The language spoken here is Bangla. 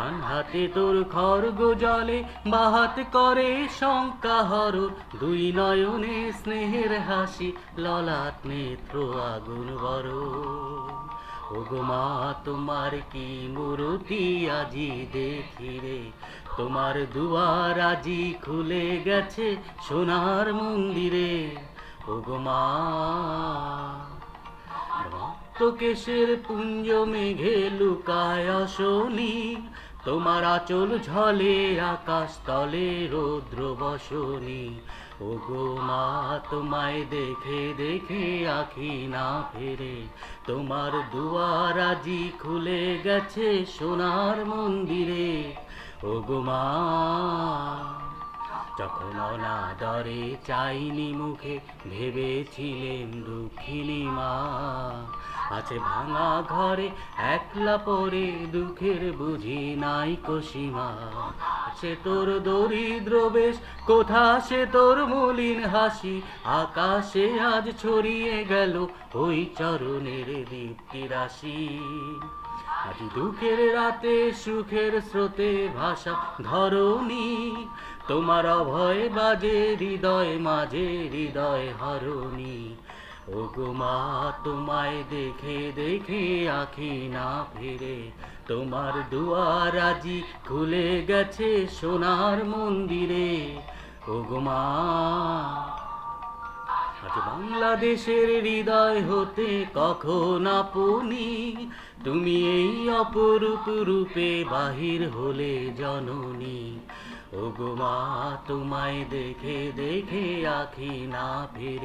ডান হাতে তোর খড়গ জলে, বাহাত করে শঙ্কা হরণ। দুই নয়নে স্নেহের হাসি, ললাট নেত্র আগুন বড় ওগো মা, তোমার কি মূরতি আজি দেখি রে? তোমার দুয়ার আজি খুলে গেছে সোনার মন্দিরে। ওগো মা কেশের পুঞ্জ মেঘে লুকায় শনি তোমার আচল ঝলে আকাশ তলে রৌদ্র বসনি। ও গো মা, তোমায় দেখে দেখে আখি না ফেরে। তোমার দুয়ার আজি খুলে গেছে সোনার মন্দিরে। ও গো মা যখন অনাদরে চাইনি মুখে, ভেবেছিলেন দুঃখিনী মা। আছে ভাঙা ঘরে একলা পরে দুঃখের বুঝি নাই কসীমা সে তোর দরিদ্র বেশ, কোথা সে তোর মলিন হাসি? আকাশে আজ ছড়িয়ে গেল ওই চরণের দীপ্তি রাশি। আজ দুঃখের রাতে সুখের স্রোতে ভাষা ধরণী তোমার অভয় বাজে হৃদয়, মাঝে হৃদয় হরণী। ও গো তোমায় দেখে দেখে আখি না ফিরে। তোমার দুয়ার আজি খুলে গেছে সোনার মন্দিরে। ও গো আজ বাংলাদেশের হৃদয় হতে কখন আপনি? তুমি এই অপরূপ রূপে বাহির হলে জননী। ও গো মা তোমায় দেখে দেখে আখি না ফিরে।